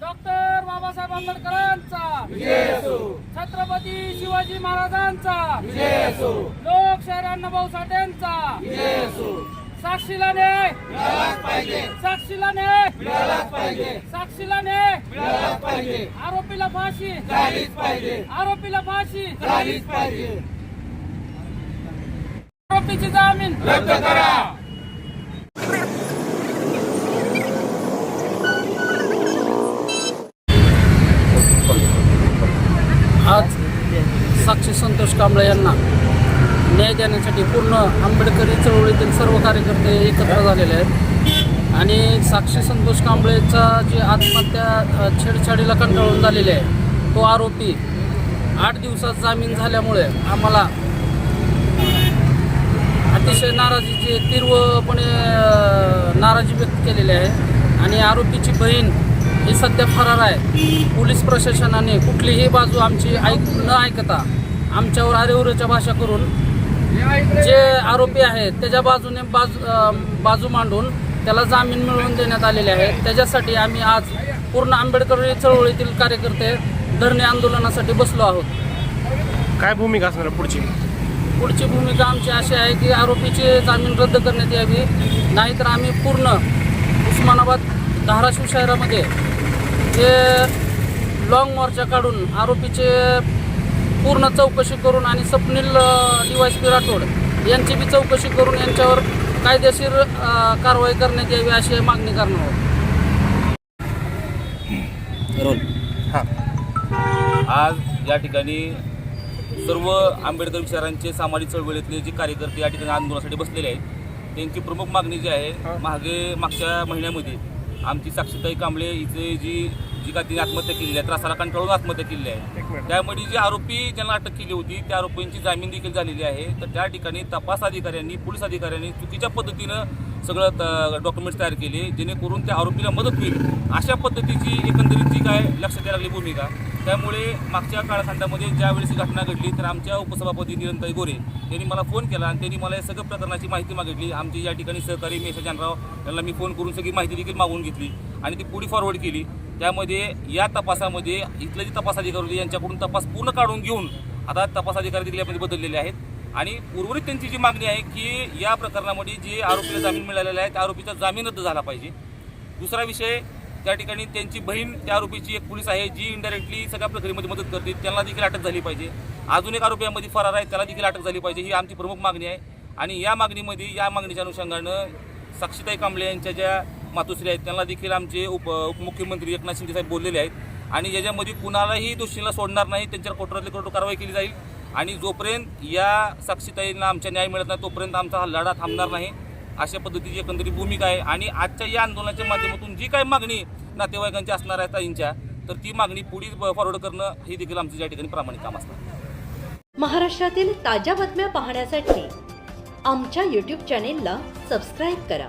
Doctor Babasaheb आंबेडकरांचा. छत्रपती शिवाजी महाराजांचा. लोकशाहीर अण्णाभाऊ साठेंचा. साक्षीला ने. साक्षीला ने. साक्षीला ने. आरोपीला फाशी. आरोपीला फाशी. आरोपीची जामीन रद्द करा. कांबळे यांना न्याय देण्यासाठी पूर्ण आंबेडकरी चळवळीतील सर्व कार्यकर्ते एकत्र झालेले आहेत. आणि साक्षी संतोष कांबळेचा जी आत्महत्या छेडछाडीला कंटाळून झालेली आहे तो आरोपी आठ दिवसात जामीन झाल्यामुळे आम्हाला अतिशय नाराजीची तीव्रपणे नाराजी व्यक्त केलेली आहे. आणि आरोपीची बहीण ही सध्या फरार आहे. पोलीस प्रशासनाने कुठलीही बाजू आमची ऐक न ऐकता आमच्यावर अरेवरच्या भाषा करून जे आरोपी आहेत त्याच्या बाजूने बाजू बाजू मांडून त्याला जामीन मिळवून देण्यात आलेले आहे त्याच्यासाठी आम्ही आज पूर्ण आंबेडकर चळवळीतील कार्यकर्ते धरणे आंदोलनासाठी बसलो आहोत. काय भूमिका असणार पुढची? पुढची भूमिका आमची अशी आहे की आरोपीची जामीन रद्द करण्यात यावी. नाहीतर आम्ही पूर्ण उस्मानाबाद धाराशिव शहरामध्ये जे लॉंग मोर्चा काढून आरोपीचे पूर्ण चौकशी करून आणि Swapnil D Y P Rathod यांची बी चौकशी करून यांच्यावर कायदेशीर कारवाई करण्यात यावी अशी मागणी करणार आहोत. हां. आज या ठिकाणी सर्व आंबेडकर विचारांचे सामाजिक चळवळीतले जे कार्यकर्ते या ठिकाणी आंदोलनासाठी बसलेले आहेत त्यांची प्रमुख मागणी जी आहे मागे मागच्या महिन्यामध्ये आमची साक्षीताई कांबळे इथे जी जी का तिने आत्महत्या केलेली आहे त्रासाला कंटाळून आत्महत्या केलेली आहे. त्यामध्ये जे आरोपी ज्यांना अटक केली होती त्या आरोपींची जामीन देखील झालेली आहे. तर त्या ठिकाणी तपास अधिकाऱ्यांनी पोलीस अधिकाऱ्यांनी चुकीच्या पद्धतीनं सगळं डॉक्युमेंट्स तयार केले जेणेकरून त्या आरोपीला मदत होईल. अशा पद्धतीची एकंदरीत जी काय लक्षात द्यायला लागली भूमिका त्यामुळे मागच्या काळखंडामध्ये ज्यावेळेस ही घटना घडली तर आमच्या उपसभापती निरंताई गोरे यांनी मला फोन केला आणि त्यांनी मला या सगळ्या प्रकरणाची माहिती मागितली. आमची या ठिकाणी सहकारी मेषा जानराव यांना मी फोन करून सगळी माहिती देखील मागून घेतली आणि ती पुढे फॉरवर्ड केली. त्यामध्ये या तपासामध्ये इथले जे तपास अधिकारी होते यांच्याकडून तपास पूर्ण काढून घेऊन आता तपास अधिकारी देखील यामध्ये बदललेले आहेत. आणि उर्वरित त्यांची जी मागणी आहे की या प्रकरणामध्ये जे आरोपीला जामीन मिळालेला आहे त्या आरोपीचा जामीन रद्द झाला पाहिजे. दुसरा विषय त्या ठिकाणी त्यांची बहीण त्या आरोपीची एक पोलीस आहे जी इनडायरेक्टली सगळ्या प्रक्रियेमध्ये मदत करते. त्यांना देखील अटक झाली पाहिजे. अजून एक आरोपी यामध्ये फरार आहे त्याला देखील अटक झाली पाहिजे. ही आमची प्रमुख मागणी आहे. आणि या मागणीमध्ये या मागणीच्या अनुषंगानं साक्षीताई कांबळे यांच्या ज्या मातोश्री आहेत. त्यांना देखील आमचे उप उपमुख्यमंत्री एकनाथ शिंदे साहेब बोललेले आहेत. आणि याच्यामध्ये कुणालाही दोषीला सोडणार नाही. त्यांच्यावर कठोरातली कठोर कारवाई केली जाईल. आणि जोपर्यंत या साक्षीताईंना आमच्या न्याय मिळत नाही तोपर्यंत आमचा हा लढा थांबणार नाही. अशा पद्धतीची एकंदरीत भूमिका आहे. आणि आजच्या या आंदोलनाच्या माध्यमातून जी काही मागणी नातेवाईकांची असणार आहे ताईंच्या तर ती मागणी पुढे फॉरवर्ड करणं हे देखील आमचं या ठिकाणी प्रामाणिक काम असणार. महाराष्ट्रातील ताज्या बातम्या पाहण्यासाठी आमच्या यूट्यूब चॅनेलला सबस्क्राईब करा.